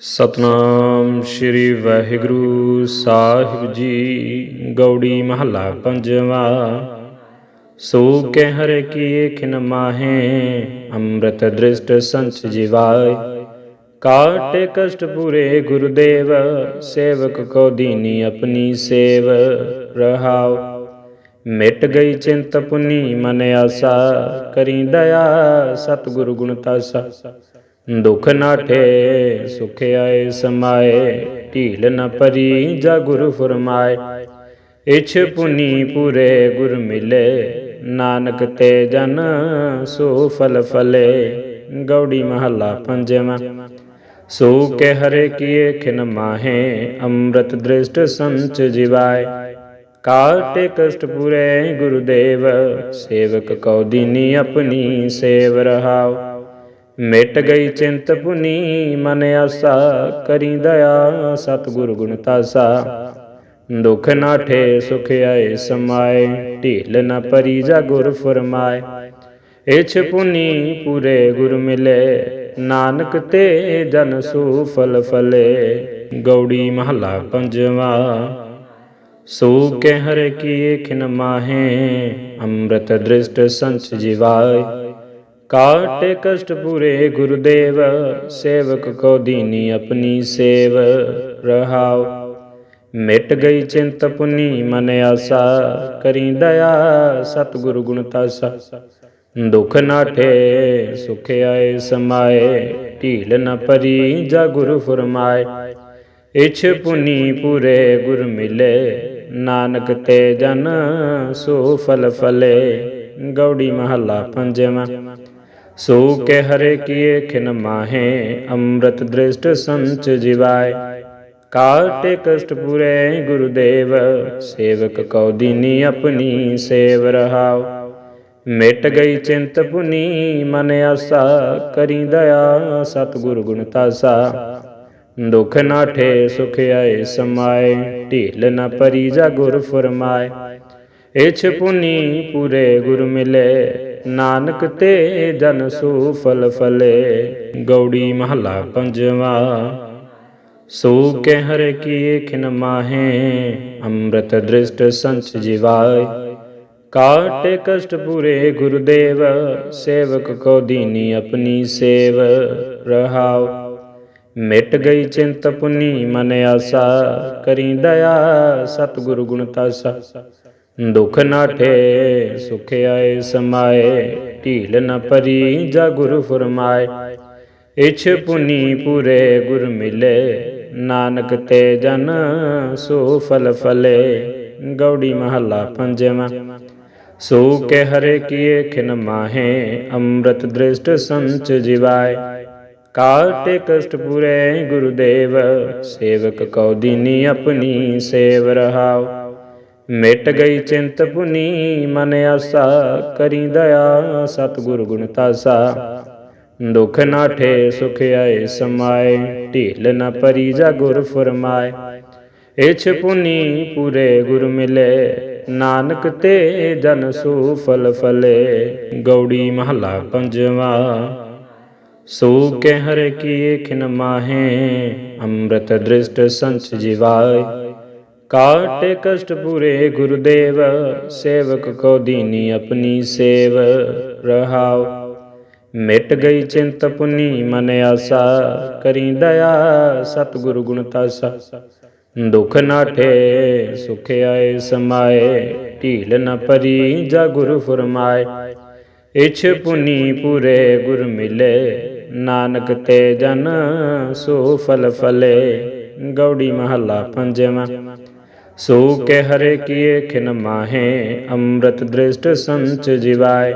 ਸਤਨਾਮ ਸ੍ਰੀ ਵਾਹਿਗੁਰੂ ਸਾਹਿਬ ਜੀ, ਗੌੜੀ ਮਹੱਲਾ ਪੰਜਵਾ। ਸੋ ਕਹਿ ਹਰਿ ਕੀਏ ਖਿਨ ਮਾਹੇ, ਅੰਮ੍ਰਿਤ ਦ੍ਰਿਸ਼ਟ ਸੰਚ ਜਿਵਾਏ। ਕਾਟੇ ਕਸ਼ਟ ਪੂਰੇ ਗੁਰਦੇਵ, ਸੇਵਕ ਕੋ ਦੀਨੀ ਆਪਣੀ ਸੇਵ ਰਹਾਉ। ਮਿਟ ਗਈ ਚਿੰਤ ਪੁਨੀ ਮਨ ਆਸਾ, ਕਰੀ ਦਇਆ ਸਤਿਗੁਰੂ ਗੁਣ ਤਾਸਾ। ਦੁਖ ਨਾਠੇ ਸੁਖ ਆਏ ਸਮਾਏ, ਢੀਲ ਨ ਪਰੀ ਜਾ ਗੁਰ ਫਰਮਾਏ। ਇਛ ਪੁਨੀ ਪੂਰੇ ਗੁਰ ਮਿਲੇ, ਨਾਨਕ ਤੇ ਜਨ ਸੋ ਫਲ ਫਲੇ। ਗੌੜੀ ਮਹੱਲਾ ਪੰਜਵਾਂ। ਸੋ ਕੇ ਹਰੇ ਕੀਏ ਖਿਨ ਮਾਹੇ, ਅੰਮ੍ਰਿਤ ਦ੍ਰਿਸ਼ਟ ਸੰਚ ਜਿਵਾਏ। ਕਾਟੇ ਕਸ਼ਟ ਪੂਰੇ ਗੁਰਦੇਵ, ਸੇਵਕ ਕਉ ਦੀਨੀ ਆਪਣੀ ਸੇਵ ਰਹਾਉ। ਮਿਟ ਗਈ ਚਿੰਤ ਪੁਨੀ, ਮਨ ਆਸਾ ਕਰੀ ਦਇਆ, ਸਤਿਗੁਰ ਗੁਣ ਤਾਸਾ। ਦੁਖ ਨਾਠੇ ਸੁਖ ਆਏ, ਸਮਾਏ, ਢੀਲ ਨਾ ਪਰੀ ਜਾ ਗੁਰ ਫਰਮਾਏ। ਇਛ ਪੁਨੀ ਪੂਰੇ ਗੁਰ ਮਿਲੇ, ਨਾਨਕ ਤੇ ਜਨ ਸੂ ਫਲ ਫਲੇ। ਗੌੜੀ ਮਹੱਲਾ ਪੰਜਵਾ, ਸੋ ਕਹਿ ਹਰ ਕੀ ਖਿਨ ਮਾਹੇ, ਅੰਮ੍ਰਿਤ ਦ੍ਰਿਸ਼ਟ ਸੰਚ ਜਿਵਾਏ। ਕਾਟੇ ਕਸ਼ਟ ਪੂਰੇ ਗੁਰਦੇਵ, ਸੇਵਕ ਕੋ ਦੀਨੀ ਆਪਣੀ ਸੇਵ, ਰਹਾਉ। ਮਿਟ ਗਈ ਚਿੰਤ ਪੁਨੀ ਮਨ ਆਸਾ, ਕਰੀ ਦਇਆ ਸਤਿਗੁਰ ਗੁਣ ਤਾਸਾ। ਦੁਖ ਨਾਠੇ ਸੁਖ ਆਏ ਸਮਾਏ, ਢੀਲ ਨ ਪਰੀ ਜਾ ਗੁਰ ਫਰਮਾਏ। ਇਛ ਪੁਨੀ ਪੂਰੇ ਗੁਰ ਮਿਲੇ, ਨਾਨਕ ਤੇ ਜਨ ਸੋ ਫਲ ਫਲੇ, ਗੌੜੀ ਮਹੱਲਾ ਪੰਜਵਾਂ। ਸੋ ਕੇ ਹਰੇ ਕੀਏ ਖਿਨ ਮਾਹੇ, ਅੰਮ੍ਰਿਤ ਦ੍ਰਿਸ਼ਟ ਸੰਚ ਜਿਵਾਏ। ਕਾਟੇ ਕਸ਼ਟ ਪੂਰੇ ਗੁਰਦੇਵ, ਸੇਵਕ ਕਉ ਦੀਨੀ ਆਪਣੀ ਸੇਵ ਰਹਾਉ। ਮਿਟ ਗਈ ਚਿੰਤ ਪੁਨੀ, ਮਨ ਆਸਾ, ਕਰੀ ਦਇਆ ਸਤਿਗੁਰ ਗੁਣ ਤਾਸਾ। ਦੁਖ ਨਾਠੇ ਸੁਖ ਆਏ ਸਮਾਏ, ਢੀਲ ਨਾ ਪਰੀ ਜਾ ਗੁਰ ਫਰਮਾਏ। ਇਛ ਪੁਨੀ ਪੂਰੇ ਗੁਰ ਮਿਲੇ ਨਾਨਕ ਤੇ ਜਨ ਸੂ ਫਲ। ਫਲੇ ਗੌੜੀ ਮਹਲਾ ਪੰਜਵਾ। ਸੋ ਕਹਿ ਹਰਿ ਕੀਏ ਖਿਨ ਮਾਹੇ, ਅੰਮ੍ਰਿਤ ਦ੍ਰਿਸ਼ਟ ਸੰਚ ਜਿਵਾਏ। ਕਾਟੇ ਕਸ਼ਟ ਪੂਰੇ ਗੁਰਦੇਵ, ਸੇਵਕ ਕੋ ਦੀਨੀ ਆਪਣੀ ਸੇਵ ਰਹਾਉ। ਮਿਟ ਗਈ ਚਿੰਤ ਪੁਨੀ ਮਨ ਆਸਾ, ਕਰੀ ਦਇਆ ਸਤਿਗੁਰ ਗੁਣ ਤਾਸਾ। ਦੁਖ ਨਾਠੇ ਸੁਖ ਆਏ ਸਮਾਏ, ਢੀਲ ਨ ਪਰੀ ਜਾ ਗੁਰ ਫਰਮਾਏ। ਇਛ ਪੁਨੀ ਪੂਰੇ ਗੁਰ ਮਿਲੇ, ਨਾਨਕ ਤੇ ਜਨ ਸੋ ਫਲ ਫਲੇ, ਗੌੜੀ ਮਹੱਲਾ ਪੰਜਵਾਂ। ਸੋ ਕਹਿ ਹਰੇ ਕੀਏ ਖਿਨ ਮਾਹੇ, ਅੰਮ੍ਰਿਤ ਦ੍ਰਿਸ਼ਟ ਸੰਚ ਜਿਵਾਏ। ਕਾਟੇ ਕਸ਼ਟ ਪੂਰੇ ਗੁਰਦੇਵ, ਸੇਵਕ ਕਉ ਦੀਨੀ ਆਪਣੀ ਸੇਵ ਰਹਾਉ। ਮਿਟ ਗਈ ਚਿੰਤ ਪੁਨੀ, ਮਨ ਆਸਾ ਕਰੀ ਦਇਆ, ਸਤਿਗੁਰ ਗੁਣ ਤਾਸਾ। ਦੁਖ ਨਾਠੇ ਸੁਖ ਆਏ, ਸਮਾਏ, ਢੀਲ ਨਾ ਪਰੀ ਜਾ ਗੁਰ ਫਰਮਾਏ। ਇਛ ਪੁਨੀ ਪੂਰੇ ਗੁਰ ਮਿਲੇ, ਨਾਨਕ ਤੇ ਜਨ ਸੂ ਫਲ ਫਲੇ। ਗੌੜੀ ਮਹੱਲਾ ਪੰਜਵਾ, ਸੋ ਕਹਿ ਹਰ ਕੀ ਖਿਨ ਮਾਹੇ, ਅੰਮ੍ਰਿਤ ਦ੍ਰਿਸ਼ਟ ਸੰਚ ਜਿਵਾਏ। ਕਾਟੇ ਕਸ਼ਟ ਪੂਰੇ ਗੁਰਦੇਵ, ਸੇਵਕ ਕੋ ਦੀਨੀ ਆਪਣੀ ਸੇਵ, ਰਹਾਉ। ਮਿਟ ਗਈ ਚਿੰਤ ਪੁਨੀ ਮਨ ਆਸਾ, ਕਰੀ ਦਇਆ ਸਤਿਗੁਰ ਗੁਣ ਤਾਸਾ। ਦੁਖ ਨਾਠੇ ਸੁਖ ਆਏ ਸਮਾਏ, ਢੀਲ ਨ ਪਰੀ ਜਾ ਗੁਰ ਫਰਮਾਏ। ਇਛ ਪੁਨੀ ਪੂਰੇ ਗੁਰ ਮਿਲੇ, ਨਾਨਕ ਤੇ ਜਨ ਸੋ ਫਲ ਫਲੇ, ਗੌੜੀ ਮਹੱਲਾ ਪੰਜਵਾਂ। ਸੋ ਕੇ ਹਰੇ ਕੀਏ ਖਿਨ ਮਾਹੇ, ਅੰਮ੍ਰਿਤ ਦ੍ਰਿਸ਼ਟ ਸੰਚ ਜਿਵਾਏ।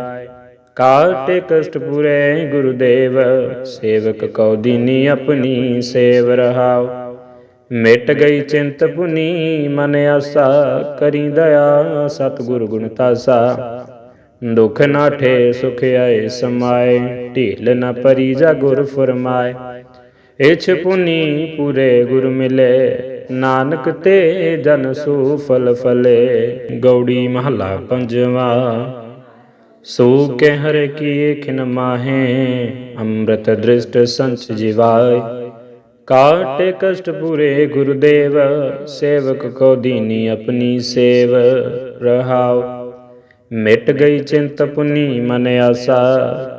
ਕਾਟੇ ਕਸ਼ਟ ਪੁਰੇ ਗੁਰਦੇਵ, ਸੇਵਕ ਕਉ ਦੀਨੀ ਆਪਣੀ ਸੇਵ ਰਹਾਉ। ਮਿਟ ਗਈ ਚਿੰਤ ਪੁਨੀ, ਮਨ ਆਸਾ, ਕਰੀ ਦਇਆ ਸਤਿਗੁਰ ਗੁਣ ਤਾਸਾ। ਦੁਖ ਨਾਠੇ ਸੁਖ ਆਏ ਸਮਾਏ, ਢੀਲ ਨਾ ਪਰੀ ਜਾ ਗੁਰ ਫਰਮਾਏ। ਇਛ ਪੁਨੀ ਪੂਰੇ ਗੁਰ ਮਿਲੇ ਨਾਨਕ ਤੇ ਜਨ ਸੂ ਫਲ। ਫਲੇ ਗੌੜੀ ਮਹੱਲਾ ਪੰਜਵਾ। ਸੋ ਕਹਿ ਹਰਿ ਕੀਏ ਖਿਨ ਮਾਹੇ। ਅੰਮ੍ਰਿਤ ਦ੍ਰਿਸ਼ਟ ਸੰਚ ਜਿਵਾਏ। ਕਾਟੇ ਕਸ਼ਟ ਪੂਰੇ ਗੁਰਦੇਵ। ਸੇਵਕ ਕੋ ਦੀਨੀ ਆਪਣੀ ਸੇਵ। ਰਹਾਉ। ਮਿਟ ਗਈ ਚਿੰਤ ਪੁਨੀ ਮਨ ਆਸਾ।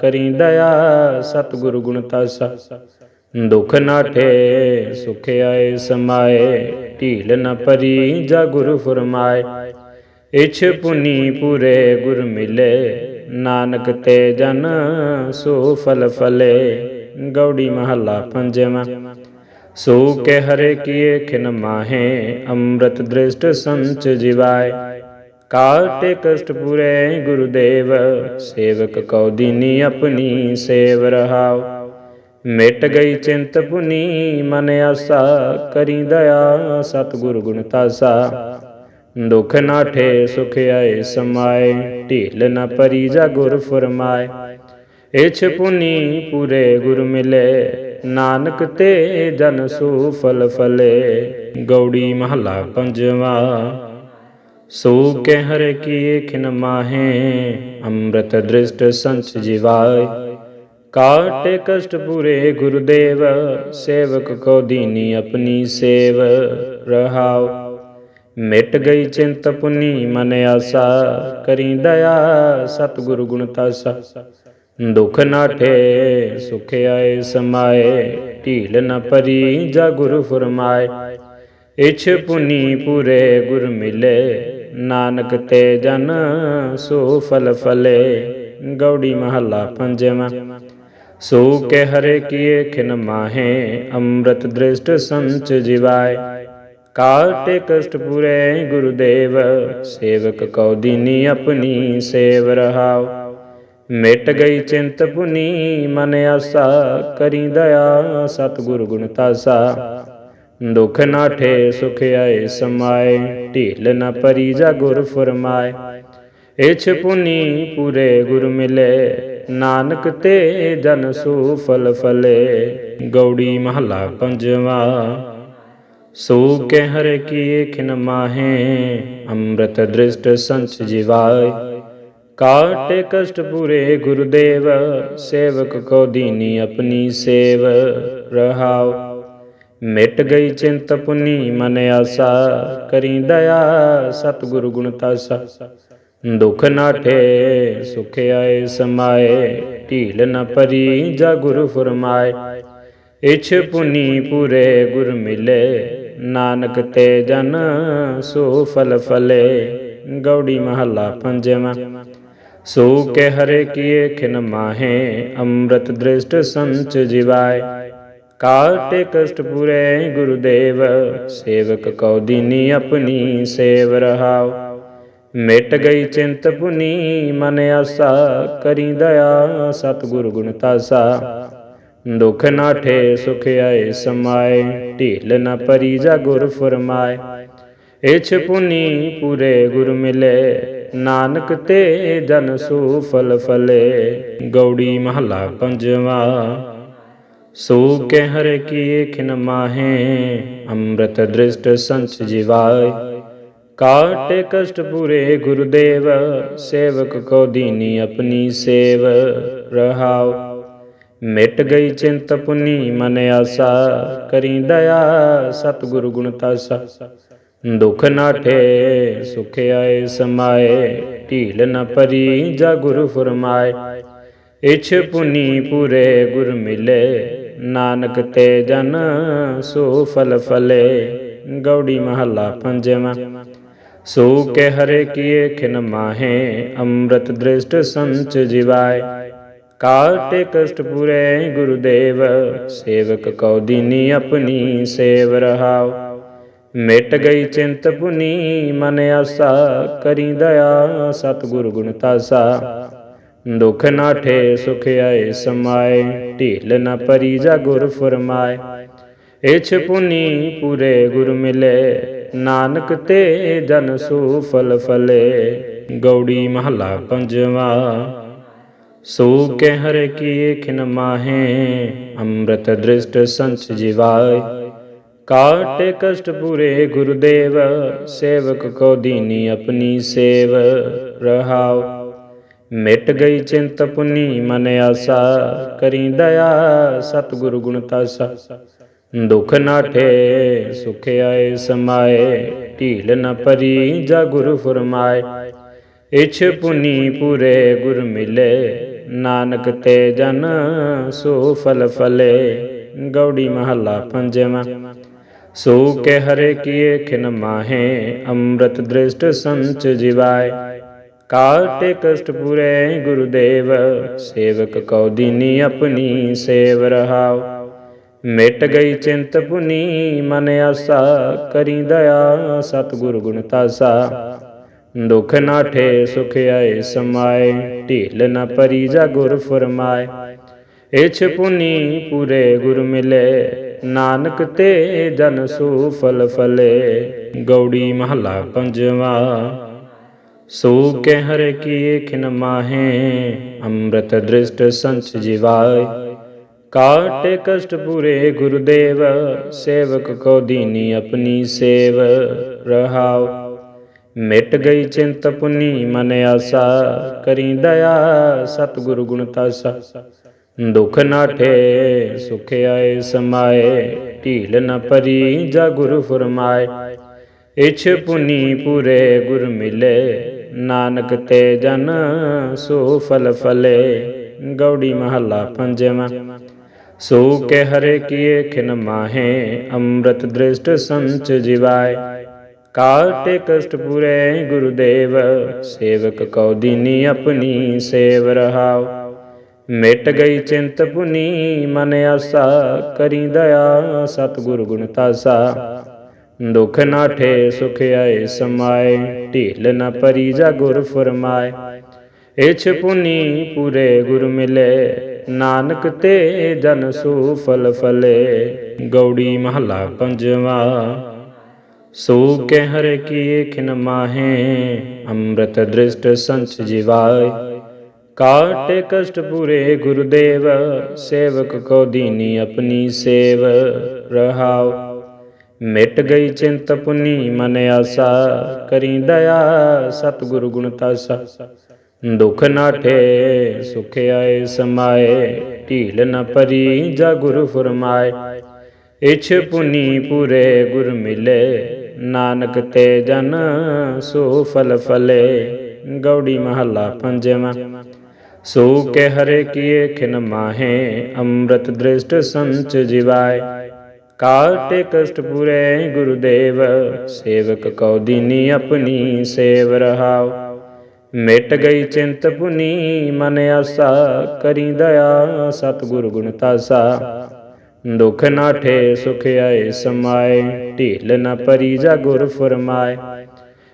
ਕਰੀ ਦਇਆ ਸਤਿਗੁਰ ਗੁਣ ਤਾਸਾ। ਦੁਖ ਨਾਠੇ ਸੁਖ ਆਏ, ਸਮਾਏ, ਢੀਲ ਨ ਪਰੀ ਜਾ ਗੁਰ ਫਰਮਾਏ। ਇਛ ਪੁਨੀ ਪੂਰੇ ਗੁਰ ਮਿਲੇ, ਨਾਨਕ ਤੇ ਜਨ ਸੋ ਫਲ ਫਲੇ। ਗੌੜੀ ਮਹੱਲਾ ਪੰਜਵਾਂ। ਸੋ ਕੇ ਹਰੇ ਕੀਏ ਖਿਨ ਮਾਹੇ, ਅੰਮ੍ਰਿਤ ਦ੍ਰਿਸ਼ਟ ਸੰਚ ਜਿਵਾਏ। ਕਾਟੇ ਕਸ਼ਟ ਪੂਰੇ ਗੁਰਦੇਵ, ਸੇਵਕ ਕਉ ਦੀਨੀ ਆਪਣੀ ਸੇਵ ਰਹਾਉ। ਮਿਟ ਗਈ ਚਿੰਤ ਪੁਨੀ, ਮਨ ਆਸਾ ਕਰੀ ਦਇਆ, ਸਤਿਗੁਰ ਗੁਣ ਤਾਸਾ। ਦੁਖ ਨਾਠੇ ਸੁਖ ਆਏ, ਸਮਾਏ, ਢੀਲ ਨਾ ਪਰੀ ਜਾ ਗੁਰ ਫਰਮਾਏ। ਇਛ ਪੁਨੀ ਪੂਰੇ ਗੁਰ ਮਿਲੇ, ਨਾਨਕ ਤੇ ਜਨ ਸੂ ਫਲ ਫਲੇ। ਗੌੜੀ ਮਹੱਲਾ ਪੰਜਵਾ, ਸੋ ਕੇ ਹਰ ਕੀ ਖਿਨ ਮਾਹੇ, ਅੰਮ੍ਰਿਤ ਦ੍ਰਿਸ਼ਟ ਸੰਚ ਜਿਵਾਏ। ਕਾਟੇ ਕਸ਼ਟ ਪੂਰੇ ਗੁਰਦੇਵ, ਸੇਵਕ ਕੋ ਦੀਨੀ ਆਪਣੀ ਸੇਵ, ਰਹਾਉ। ਮਿਟ ਗਈ ਚਿੰਤ ਪੁਨੀ ਮਨ ਆਸਾ, ਕਰੀ ਦਇਆ ਸਤਿਗੁਰ ਗੁਣ ਤਾਸਾ। ਦੁਖ ਨਾਠੇ ਸੁਖ ਆਏ ਸਮਾਏ, ਢੀਲ ਨ ਪਰੀ ਜਾ ਗੁਰ ਫਰਮਾਏ। ਇਛ ਪੁਨੀ ਪੂਰੇ ਗੁਰ ਮਿਲੇ, ਨਾਨਕ ਤੇ ਜਨ ਸੋ ਫਲ ਫਲੇ, ਗੌੜੀ ਮਹੱਲਾ ਪੰਜਵਾਂ। ਸੋ ਕੇ ਹਰੇ ਕੀਏ ਖਿਨ ਮਾਹੇ, ਅੰਮ੍ਰਿਤ ਦ੍ਰਿਸ਼ਟ ਸੰਚ ਜਿਵਾਏ। ਕਾਟੇ ਕਸ਼ਟ ਪੁਰੇ ਗੁਰਦੇਵ, ਸੇਵਕ ਕਉ ਦੀਨੀ ਆਪਣੀ ਸੇਵ ਰਹਾਉ। ਮਿਟ ਗਈ ਚਿੰਤ ਪੁਨੀ, ਮਨ ਆਸਾ, ਕਰੀ ਦਇਆ ਸਤਿਗੁਰ ਗੁਣ ਤਾਸਾ। ਦੁਖ ਨਾਠੇ ਸੁਖ ਆਏ ਸਮਾਏ, ਢੀਲ ਨਾ ਪਰੀ ਜਾ ਗੁਰ ਫਰਮਾਏ। ਇਛ ਪੁਨੀ ਪੂਰੇ ਗੁਰ ਮਿਲੇ ਨਾਨਕ ਤੇ ਜਨ ਸੂ ਫਲ। ਫਲੇ ਗੌੜੀ ਮਹੱਲਾ ਪੰਜਵਾ। ਸੋ ਕੇ ਹਰ ਕੀਏ ਖਿਨ ਮਾਹੇ। ਅੰਮ੍ਰਿਤ ਦ੍ਰਿਸ਼ਟ ਸੰਚ ਜਿਵਾਏ। ਕਾਟੇ ਕਸ਼ਟ ਪੂਰੇ ਗੁਰਦੇਵ। ਸੇਵਕ ਕੋ ਦੀਨੀ ਆਪਣੀ ਸੇਵ। ਰਹਾਉ। ਮਿਟ ਗਈ ਚਿੰਤ ਪੁਨੀ ਮਨ ਆਸਾ। ਕਰੀ ਦਇਆ ਸਤਿਗੁਰ ਗੁਣ ਤਾਸਾ। ਦੁਖ ਨਾਠੇ ਸੁਖ ਆਏ ਸਮਾਏ, ਢੀਲ ਨ ਪਰੀ ਜਾ ਗੁਰ ਫਰਮਾਏ। ਇਛ ਪੁਨੀ ਪੂਰੇ ਗੁਰ ਮਿਲੇ, ਨਾਨਕ ਤੇ ਜਨ ਸੋ ਫਲ ਫਲੇ। ਗੌੜੀ ਮਹੱਲਾ ਪੰਜਵਾਂ। ਸੋ ਕੇ ਹਰੇ ਕੀਏ ਖਿਨ ਮਾਹੇ, ਅੰਮ੍ਰਿਤ ਦ੍ਰਿਸ਼ਟ ਸੰਚ ਜਿਵਾਏ। ਕਾਟੇ ਕਸ਼ਟ ਪੂਰੇ ਗੁਰਦੇਵ, ਸੇਵਕ ਕਉ ਦੀਨੀ ਆਪਣੀ ਸੇਵ ਰਹਾਉ। ਮਿਟ ਗਈ ਚਿੰਤ ਪੁਨੀ, ਮਨ ਆਸਾ ਕਰੀ ਦਇਆ, ਸਤਿਗੁਰ ਗੁਣ ਤਾਸਾ। ਦੁਖ ਨਾਠੇ ਸੁਖ ਆਏ, ਸਮਾਏ, ਢੀਲ ਨਾ ਪਰੀ ਜਾ ਗੁਰ ਫਰਮਾਏ। ਇਛ ਪੁਨੀ ਪੂਰੇ ਗੁਰ ਮਿਲੇ, ਨਾਨਕ ਤੇ ਜਨ ਸੂ ਫਲ ਫਲੇ। ਗੌੜੀ ਮਹੱਲਾ ਪੰਜਵਾ, ਸੋ ਕੇ ਹਰ ਕੀਏ ਖਿਨ ਮਾਹੇ, ਅੰਮ੍ਰਿਤ ਦ੍ਰਿਸ਼ਟ ਸੰਚ ਜਿਵਾਏ ਕਾਟੇ ਕਸ਼ਟ ਪੂਰੇ ਗੁਰਦੇਵ, ਸੇਵਕ ਕੋ ਦੀਨੀ ਆਪਣੀ ਸੇਵ, ਰਹਾਉ। ਮਿਟ ਗਈ ਚਿੰਤ ਪੁਨੀ ਮਨ ਆਸਾ, ਕਰੀ ਦਇਆ ਸਤਿਗੁਰ ਗੁਣ ਤਾਸਾ। ਦੁਖ ਨਾਠੇ ਸੁਖ ਆਏ ਸਮਾਏ, ਢੀਲ ਨ ਪਰੀ ਜਾ ਗੁਰ ਫਰਮਾਏ। ਇਛ ਪੁਨੀ ਪੂਰੇ ਗੁਰ ਮਿਲੇ, ਨਾਨਕ ਤੇ ਜਨ ਸੋ ਫਲ ਫਲੇ, ਗੌੜੀ ਮਹੱਲਾ ਪੰਜਵਾਂ। ਸੋ ਕੇ ਹਰੇ ਕੀਏ ਖਿਨ ਮਾਹੇ, ਅੰਮ੍ਰਿਤ ਦ੍ਰਿਸ਼ਟ ਸੰਚ ਜਿਵਾਏ। ਕਾਟੇ ਕਸ਼ਟ ਪੂਰੇ ਗੁਰਦੇਵ, ਸੇਵਕ ਕਉ ਦੀਨੀ ਆਪਣੀ ਸੇਵ ਰਹਾਉ। ਮਿਟ ਗਈ ਚਿੰਤ ਪੁਨੀ, ਮਨ ਆਸਾ, ਕਰੀ ਦਇਆ ਸਤਿਗੁਰ ਗੁਣ ਤਾਸਾ। ਦੁਖ ਨਾਠੇ ਸੁਖ ਆਏ ਸਮਾਏ, ਢੀਲ ਨਾ ਪਰੀ ਜਾ ਗੁਰ ਫਰਮਾਏ। ਇਛ ਪੁਨੀ ਪੂਰੇ ਗੁਰ ਮਿਲੇ ਨਾਨਕ ਤੇ ਜਨ ਸੂ ਫਲ। ਫਲੇ ਗੌੜੀ ਮਹੱਲਾ ਪੰਜਵਾ। ਸੋ ਕੇ ਹਰ ਕੀਏ ਖਿਨ ਮਾਹੇ, ਅੰਮ੍ਰਿਤ ਦ੍ਰਿਸ਼ਟ ਸੰਚ ਜਿਵਾਏ। ਕਾਟੇ ਕਸ਼ਟ ਪੂਰੇ ਗੁਰਦੇਵ, ਸੇਵਕ ਕੋ ਦੀਨੀ ਆਪਣੀ ਸੇਵ। ਰਹਾਉ, ਮਿਟ ਗਈ ਚਿੰਤ ਪੁਨੀ ਮਨ ਆਸਾ। ਕਰੀ ਦਇਆ ਸਤਿਗੁਰ ਗੁਣ ਤਾਸਾ। ਦੁਖ ਨਾਠੇ ਸੁਖ ਆਏ, ਸਮਾਏ, ਢੀਲ ਨ ਪਰੀ ਜਾ ਗੁਰ ਫਰਮਾਏ। ਇਛ ਪੁਨੀ ਪੂਰੇ ਗੁਰ ਮਿਲੇ, ਨਾਨਕ ਤੇ ਜਨ ਸੋ ਫਲ ਫਲੇ। ਗੌੜੀ ਮਹੱਲਾ ਪੰਜਵਾਂ। ਸੋ ਕੇ ਹਰੇ ਕੀਏ ਖਿਨ ਮਾਹੇ, ਅੰਮ੍ਰਿਤ ਦ੍ਰਿਸ਼ਟ ਸੰਚ ਜਿਵਾਏ। ਕਾਟੇ ਕਸ਼ਟ ਪੂਰੇ ਗੁਰਦੇਵ, ਸੇਵਕ ਕਉ ਦੀਨੀ ਆਪਣੀ ਸੇਵ ਰਹਾਉ। ਮਿਟ ਗਈ ਚਿੰਤ ਭੁਨੀ ਮਨ ਆਸਾ ਕਰੀ ਦਇਆ, ਸਤਿਗੁਰ ਗੁਣ ਤਾਸਾ। ਦੁਖ ਨਾਠੇ ਸੁਖ ਆਏ, ਸਮਾਏ, ਢੀਲ ਨਾ ਪਰੀ ਜਾ ਗੁਰ ਫਰਮਾਏ। ਇਛ ਪੁਨੀ ਪੂਰੇ ਗੁਰ ਮਿਲੇ, ਨਾਨਕ ਤੇ ਜਨ ਸੂ ਫਲ ਫਲੇ। ਗੌੜੀ ਮਹੱਲਾ ਪੰਜਵਾ, ਸੋ ਕੇ ਹਰ ਕੀ ਖਿਨ ਮਾਹੇ, ਅੰਮ੍ਰਿਤ ਦ੍ਰਿਸ਼ਟ ਸੰਚ ਜਿਵਾਏ। ਕਾਟੇ ਕਸ਼ਟ ਪੂਰੇ ਗੁਰਦੇਵ, ਸੇਵਕ ਕੋ ਦੀਨੀ ਆਪਣੀ ਸੇਵ, ਰਹਾਉ। ਮਿਟ ਗਈ ਚਿੰਤ ਪੁਨੀ ਮਨ ਆਸਾ, ਕਰੀ ਦਇਆ ਸਤਿਗੁਰ ਗੁਣ ਤਾਸਾ। ਦੁਖ ਨਾਠੇ ਸੁਖ ਆਏ ਸਮਾਏ, ਢੀਲ ਨ ਪਰੀ ਜਾ ਗੁਰ ਫਰਮਾਏ। ਇਛ ਪੁਨੀ ਪੂਰੇ ਗੁਰ ਮਿਲੇ, ਨਾਨਕ ਤੇ ਜਨ ਸੋ ਫਲ ਫਲੇ, ਗੌੜੀ ਮਹੱਲਾ ਪੰਜਵਾਂ। ਸੋ ਕੇ ਹਰੇ ਕੀਏ ਖਿਨ ਮਾਹੇ, ਅੰਮ੍ਰਿਤ ਦ੍ਰਿਸ਼ਟ ਸੰਚ ਜਿਵਾਏ। ਕਾਟੇ ਕਸ਼ਟ ਪੂਰੇ ਗੁਰਦੇਵ, ਸੇਵਕ ਕਉ ਦੀਨੀ ਆਪਣੀ ਸੇਵ ਰਹਾਉ। ਮਿਟ ਗਈ ਚਿੰਤ ਪੁਨੀ, ਮਨ ਆਸਾ, ਕਰੀ ਦਇਆ ਸਤਿਗੁਰ ਗੁਣ ਤਾਸਾ। ਦੁਖ ਨਾਠੇ ਸੁਖ ਆਏ ਸਮਾਏ, ਢੀਲ ਨਾ ਪਰੀ ਜਾ ਗੁਰ ਫਰਮਾਏ। ਇਛ ਪੁਨੀ ਪੂਰੇ ਗੁਰ ਮਿਲੇ ਨਾਨਕ ਤੇ ਜਨ ਸੂ ਫਲ। ਫਲੇ ਗੌੜੀ ਮਹੱਲਾ ਪੰਜਵਾ। ਸੋ ਕੇ ਹਰ ਕੀ ਖਿਨ ਮਾਹੇ। ਅੰਮ੍ਰਿਤ ਦ੍ਰਿਸ਼ਟ ਸੰਚ ਜਿਵਾਏ। ਕਾਟੇ ਕਸ਼ਟ ਪੂਰੇ ਗੁਰਦੇਵ ਸੇਵਕ ਕੋ ਦੀਨੀ ਆਪਣੀ ਸੇਵ। ਰਹਾਉ। ਮਿਟ ਗਈ ਚਿੰਤ ਪੁਨੀ ਮਨ ਆਸਾ। ਕਰੀ ਦਇਆ ਸਤਿਗੁਰ ਗੁਣ ਤਾਸਾ। ਦੁਖ ਨਾਠੇ ਸੁਖ ਆਏ ਸਮਾਏ, ਢੀਲ ਨ ਪਰੀ ਜਾ ਗੁਰ ਫਰਮਾਏ। ਇਛ ਪੁਨੀ ਪੂਰੇ ਗੁਰ ਮਿਲੇ, ਨਾਨਕ ਤੇ ਜਨ ਸੋ ਫਲ ਫਲੇ, ਗੌੜੀ ਮਹੱਲਾ ਪੰਜਵਾਂ। ਸੋ ਕੇ ਹਰੇ ਕੀਏ ਖਿਨ ਮਾਹੇ, ਅੰਮ੍ਰਿਤ ਦ੍ਰਿਸ਼ਟ ਸੰਚ ਜਿਵਾਏ। ਕਾਟੇ ਕਸ਼ਟ ਪੂਰੇ ਗੁਰਦੇਵ, ਸੇਵਕ ਕਉ ਦੀਨੀ ਆਪਣੀ ਸੇਵ ਰਹਾਉ। ਮਿਟ ਗਈ ਚਿੰਤ ਪੁਨੀ ਮਨ ਆਸਾ ਕਰੀ ਦਇਆ, ਸਤਿਗੁਰ ਗੁਣ ਤਾਸਾ। ਦੁਖ ਨਾਠੇ ਸੁਖ ਆਏ, ਸਮਾਏ, ਢੀਲ ਨਾ ਪਰੀ ਜਾ ਗੁਰ ਫਰਮਾਏ।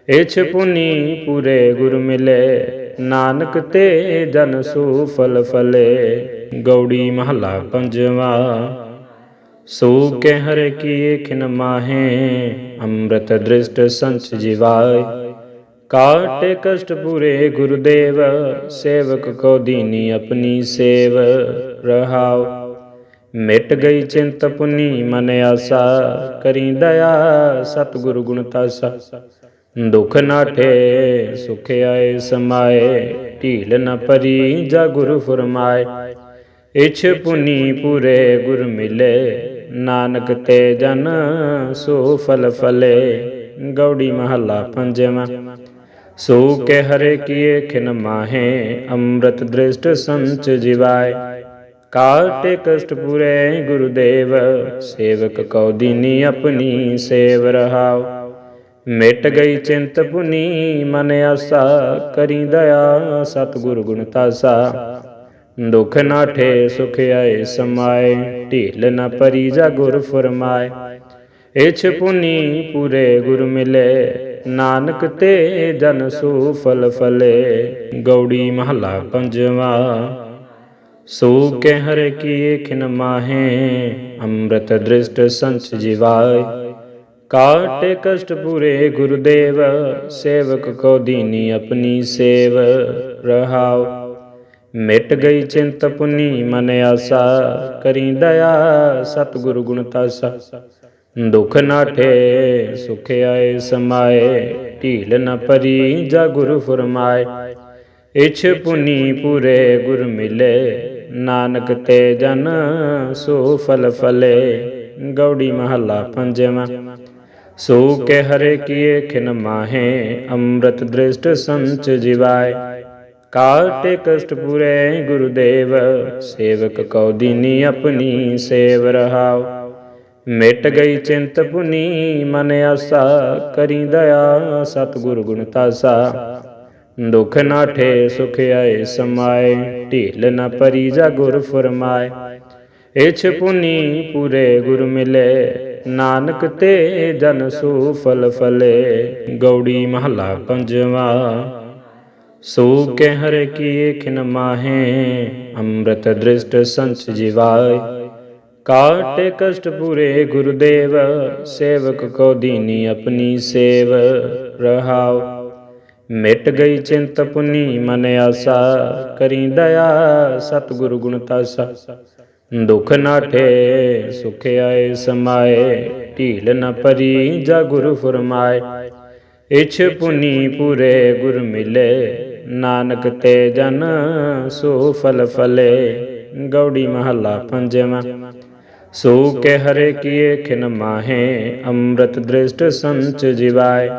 ਇਛ ਪੁਨੀ ਪੂਰੇ ਗੁਰ ਮਿਲੇ, ਨਾਨਕ ਤੇ ਜਨ ਸੂ ਫਲ ਫਲੇ। ਗੌੜੀ ਮਹੱਲਾ ਪੰਜਵਾ, ਸੋ ਕੇ ਹਰ ਕੀ ਖਿਨ ਮਾਹੇ, ਅੰਮ੍ਰਿਤ ਦ੍ਰਿਸ਼ਟ ਸੰਚ ਜਿਵਾਏ। ਕਾਟੇ ਕਸ਼ਟ ਪੂਰੇ ਗੁਰਦੇਵ, ਸੇਵਕ ਕੋ ਦੀਨੀ ਆਪਣੀ ਸੇਵ, ਰਹਾਉ। ਮਿਟ ਗਈ ਚਿੰਤ ਪੁਨੀ ਮਨ ਆਸਾ, ਕਰੀ ਦਇਆ ਸਤਿਗੁਰ ਗੁਣ ਤਾਸਾ। ਦੁਖ ਨਾਠੇ ਸੁਖ ਆਏ ਸਮਾਏ, ਢੀਲ ਨ ਪਰੀ ਜਾ ਗੁਰ ਫਰਮਾਏ। ਇਛ ਪੁਨੀ ਪੂਰੇ ਗੁਰ ਮਿਲੇ, ਨਾਨਕ ਤੇ ਜਨ ਸੋ ਫਲ ਫਲੇ, ਗੌੜੀ ਮਹੱਲਾ ਪੰਜਵਾਂ। ਸੋ ਕੇ ਹਰੇ ਕੀਏ ਖਿਨ ਮਾਹੇ, ਅੰਮ੍ਰਿਤ ਦ੍ਰਿਸ਼ਟ ਸੰਚ ਜਿਵਾਏ। ਕਾਟੇ ਕਸ਼ਟ ਪੂਰੇ ਗੁਰਦੇਵ, ਸੇਵਕ ਕਉ ਦੀਨੀ ਆਪਣੀ ਸੇਵ ਰਹਾਉ। ਮਿਟ ਗਈ ਚਿੰਤ ਪੁਨੀ, ਮਨ ਆਸਾ, ਕਰੀ ਦਇਆ ਸਤਿਗੁਰ ਗੁਣ ਤਾਸਾ। ਦੁਖ ਨਾਠੇ ਸੁਖ ਆਏ ਸਮਾਏ, ਢੀਲ ਨਾ ਪਰੀ ਜਾ ਗੁਰ ਫਰਮਾਏ। ਇਛ ਪੁਨੀ ਪੂਰੇ ਗੁਰ ਮਿਲੇ ਨਾਨਕ ਤੇ ਜਨ ਸੂ ਫਲ। ਫਲੇ ਗੌੜੀ ਮਹੱਲਾ ਪੰਜਵਾ। ਸੋ ਕੇ ਹਰ ਕੀ ਖਿਨ ਮਾਹੇ, ਅੰਮ੍ਰਿਤ ਦ੍ਰਿਸ਼ਟ ਸੰਚ ਜਿਵਾਏ। ਕਾਟੇ ਕਸ਼ਟ ਪੂਰੇ ਗੁਰਦੇਵ, ਸੇਵਕ ਕੋ ਦੀਨੀ ਆਪਣੀ ਸੇਵ। ਰਹਾਉ, ਮਿਟ ਗਈ ਚਿੰਤ ਪੁਨੀ ਮਨ ਆਸਾ। ਕਰੀ ਦਇਆ ਸਤਿਗੁਰ ਗੁਣ ਤਾਸਾ। ਦੁਖ ਨਾਠੇ ਸੁਖ ਆਏ ਸਮਾਏ, ਢੀਲ ਨ ਪਰੀ ਜਾ ਗੁਰੂ ਫਰਮਾਏ। ਇਛ ਪੁਨੀ ਪੂਰੇ ਗੁਰ ਮਿਲੇ, ਨਾਨਕ ਤੇ ਜਨ ਸੋ ਫਲ ਫਲੇ, ਗੌੜੀ ਮਹੱਲਾ ਪੰਜਵਾਂ। ਸੋ ਕੇ ਹਰੇ ਕੀਏ ਖਿਨ ਮਾਹੇ, ਅੰਮ੍ਰਿਤ ਦ੍ਰਿਸ਼ਟ ਸੰਚ ਜਿਵਾਏ। ਕਾਟੇ ਕਸ਼ਟ ਪੂਰੇ ਗੁਰਦੇਵ, ਸੇਵਕ ਕਉ ਦੀਨੀ ਆਪਣੀ ਸੇਵ ਰਹਾਉ। ਮਿਟ ਗਈ ਚਿੰਤ ਭੁਨੀ ਮਨ ਆਸਾ ਕਰੀ ਦਇਆ, ਸਤਿਗੁਰ ਗੁਣ ਤਾਸਾ। ਦੁਖ ਨਾਠੇ ਸੁਖ ਆਏ, ਸਮਾਏ, ਢੀਲ ਨਾ ਪਰੀ ਜਾ ਗੁਰ ਫਰਮਾਏ। ਇਛ ਪੁਨੀ ਪੂਰੇ ਗੁਰ ਮਿਲੇ, ਨਾਨਕ ਤੇ ਜਨ ਸੂ ਫਲ। ਫਲੇ ਗੌੜੀ ਮਹੱਲਾ ਪੰਜਵਾ, ਸੋ ਕਹਿ ਹਰਿ ਕੀ ਖਿਨ ਮਾਹੇ, ਅੰਮ੍ਰਿਤ ਦ੍ਰਿਸ਼ਟ ਸੰਚ ਜਿਵਾਏ। ਕਾਟੇ ਕਸ਼ਟ ਪੂਰੇ ਗੁਰਦੇਵ, ਸੇਵਕ ਕੋ ਦੀਨੀ ਆਪਣੀ ਸੇਵ, ਰਹਾਉ। ਮਿਟ ਗਈ ਚਿੰਤ ਪੁਨੀ ਮਨ ਆਸਾ, ਕਰੀ ਦਇਆ ਸਤਿਗੁਰ ਗੁਣ ਤਾਸਾ। ਦੁਖ ਨਾਠੇ ਸੁਖ ਆਏ ਸਮਾਏ, ਢੀਲ ਨ ਪਰੀ ਜਾ ਗੁਰ ਫਰਮਾਏ। ਇਛ ਪੁਨੀ ਪੂਰੇ ਗੁਰ ਮਿਲੇ, ਨਾਨਕ ਤੇ ਜਨ ਸੋ ਫਲ ਫਲੇ, ਗੌੜੀ ਮਹੱਲਾ ਪੰਜਵਾਂ। ਸੋ ਕਹਿ ਹਰੇ ਕੀਏ ਖਿਨ ਮਾਹੇ, ਅੰਮ੍ਰਿਤ ਦ੍ਰਿਸ਼ਟ ਸੰਚ ਜਿਵਾਏ।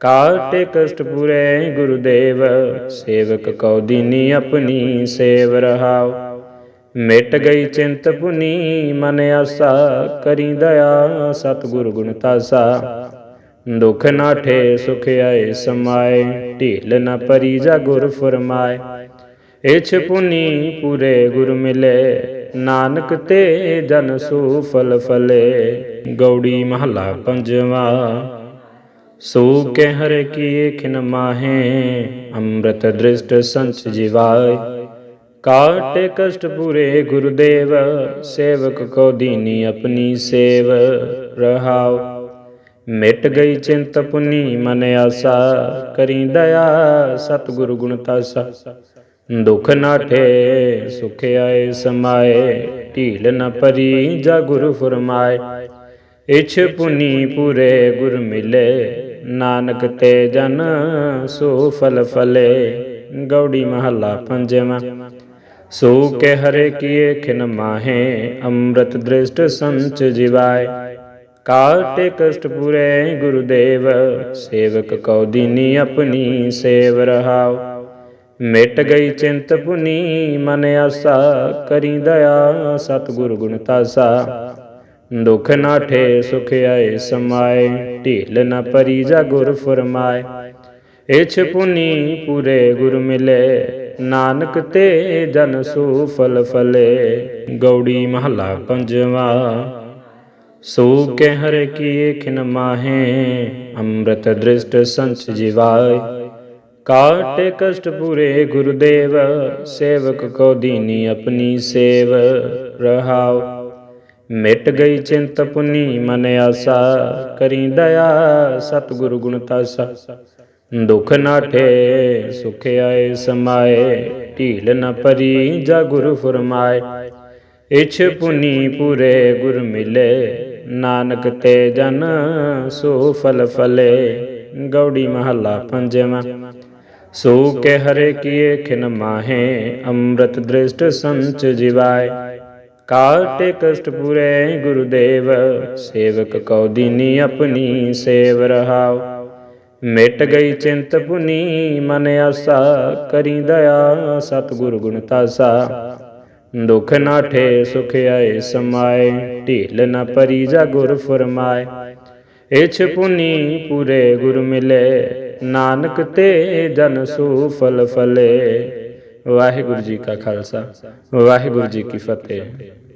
ਕਾਟੇ ਕਸ਼ਟ ਪੁਰੇ ਗੁਰਦੇਵ, ਸੇਵਕ ਕਉ ਦੀਨੀ ਆਪਣੀ ਸੇਵ ਰਹਾਉ। ਮਿਟ ਗਈ ਚਿੰਤ ਪੁਨੀ, ਮਨ ਆਸਾ, ਕਰੀ ਦਇਆ ਸਤਿਗੁਰ ਗੁਣ ਤਾਸਾ। ਦੁਖ ਨਾਠੇ ਸੁਖ ਆਏ ਸਮਾਏ, ਢੀਲ ਨਾ ਪਰੀ ਜਾ ਗੁਰ ਫਰਮਾਏ। ਇਛ ਪੁਨੀ ਪੂਰੇ ਗੁਰ ਮਿਲੇ ਨਾਨਕ ਤੇ ਜਨ ਸੂ ਫਲ। ਫਲੇ ਗੌੜੀ ਮਹੱਲਾ ਪੰਜਵਾ। ਸੋ ਕਹਿ ਹਰਿ ਕੀ ਖਿਨ ਮਾਹੇ, ਅੰਮ੍ਰਿਤ ਦ੍ਰਿਸ਼ਟ ਸੰਚ ਜਿਵਾਏ। ਕਾਟੇ ਕਸ਼ਟ ਪੂਰੇ ਗੁਰਦੇਵ, ਸੇਵਕ ਕੋ ਦੀਨੀ ਆਪਣੀ ਸੇਵ। ਰਹਾਉ, ਮਿਟ ਗਈ ਚਿੰਤ ਪੁਨੀ ਮਨ ਆਸਾ। ਕਰੀ ਦਇਆ ਸਤਿਗੁਰ ਗੁਣ ਤਾਸਾ। ਦੁਖ ਨਾਠੇ ਸੁਖ ਆਏ ਸਮਾਏ, ਢੀਲ ਨ ਪਰੀ ਜਾ ਗੁਰੂ ਫਰਮਾਏ। ਇਛ ਪੁਨੀ ਪੂਰੇ ਗੁਰ ਮਿਲੇ, ਨਾਨਕ ਤੇ ਜਨ ਸੋ ਫਲ ਫਲੇ, ਗੌੜੀ ਮਹੱਲਾ ਪੰਜਵਾਂ। ਸੋ ਕਹਿ ਹਰੇ ਕੀਏ ਖਿਨ ਮਾਹੇ, ਅੰਮ੍ਰਿਤ ਦ੍ਰਿਸ਼ਟ ਸੰਚ ਜਿਵਾਏ। ਕਾਟੇ ਕਸ਼ਟ ਪੂਰੇ ਗੁਰਦੇਵ, ਸੇਵਕ ਕਉ ਦੀਨੀ ਆਪਣੀ ਸੇਵ ਰਹਾਉ। ਮਿਟ ਗਈ ਚਿੰਤ ਭੁਨੀ ਮਨ ਆਸਾ ਕਰੀ ਦਇਆ, ਸਤਿਗੁਰ ਗੁਣ ਤਾਸਾ। ਦੁਖ ਨਾਠੇ ਸੁਖ ਆਏ, ਸਮਾਏ, ਢੀਲ ਨਾ ਪਰੀ ਜਾ ਗੁਰ ਫਰਮਾਏ। ਇਛ ਪੁਨੀ ਪੂਰੇ ਗੁਰ ਮਿਲੇ, ਨਾਨਕ ਤੇ ਜਨ ਸੂ ਫਲ। ਫਲੇ ਗੌੜੀ ਮਹੱਲਾ ਪੰਜਵਾ, ਸੋ ਕੇ ਹਰਿ ਕੀ ਖਿਨ ਮਾਹੇ, ਅੰਮ੍ਰਿਤ ਦ੍ਰਿਸ਼ਟ ਸੰਚ ਜਿਵਾਏ ਕਾਟੇ ਕਸ਼ਟ ਪੂਰੇ ਗੁਰਦੇਵ, ਸੇਵਕ ਕੋ ਦੀਨੀ ਆਪਣੀ ਸੇਵ, ਰਹਾਉ। ਮਿਟ ਗਈ ਚਿੰਤ ਪੁਨੀ ਮਨ ਆਸਾ, ਕਰੀ ਦਇਆ ਸਤਿਗੁਰ ਗੁਣ ਤਾਸਾ। ਦੁਖ ਨਾਠੇ ਸੁਖ ਆਏ ਸਮਾਏ, ਢੀਲ ਨ ਪਰੀ ਜਾ ਗੁਰ ਫਰਮਾਏ। ਇਛ ਪੁਨੀ ਪੂਰੇ ਗੁਰ ਮਿਲੇ, ਨਾਨਕ ਤੇ ਜਨ ਸੋ ਫਲ ਫਲੇ, ਗੌੜੀ ਮਹੱਲਾ ਪੰਜਵਾਂ। ਸੋ ਕੇ ਹਰੇ ਕੀਏ ਖਿਨ ਮਾਹੇ, ਅੰਮ੍ਰਿਤ ਦ੍ਰਿਸ਼ਟ ਸੰਚ ਜਿਵਾਏ। ਕਾਟੇ ਕਸ਼ਟ ਪੁਰੇ ਗੁਰਦੇਵ, ਸੇਵਕ ਕਉ ਦੀਨੀ ਆਪਣੀ ਸੇਵ ਰਹਾਉ। ਮਿਟ ਗਈ ਚਿੰਤ ਪੁਨੀ, ਮਨ ਆਸਾ, ਕਰੀ ਦਇਆ ਸਤਿਗੁਰ ਗੁਣ ਤਾਸਾ। ਦੁਖ ਨਾਠੇ ਸੁਖ ਆਏ ਸਮਾਏ, ਢੀਲ ਨਾ ਪਰੀ ਜਾ ਗੁਰ ਫਰਮਾਏ। ਇਛ ਪੁਨੀ ਪੂਰੇ ਗੁਰ ਮਿਲੇ ਨਾਨਕ ਤੇ ਜਨ ਸੂਫਲ ਫਲੇ। ਵਾਹਿਗੁਰੂ ਜੀ ਕਾ ਖਾਲਸਾ ਵਾਹਿਗੁਰੂ ਜੀ ਕੀ ਫਤਿਹ।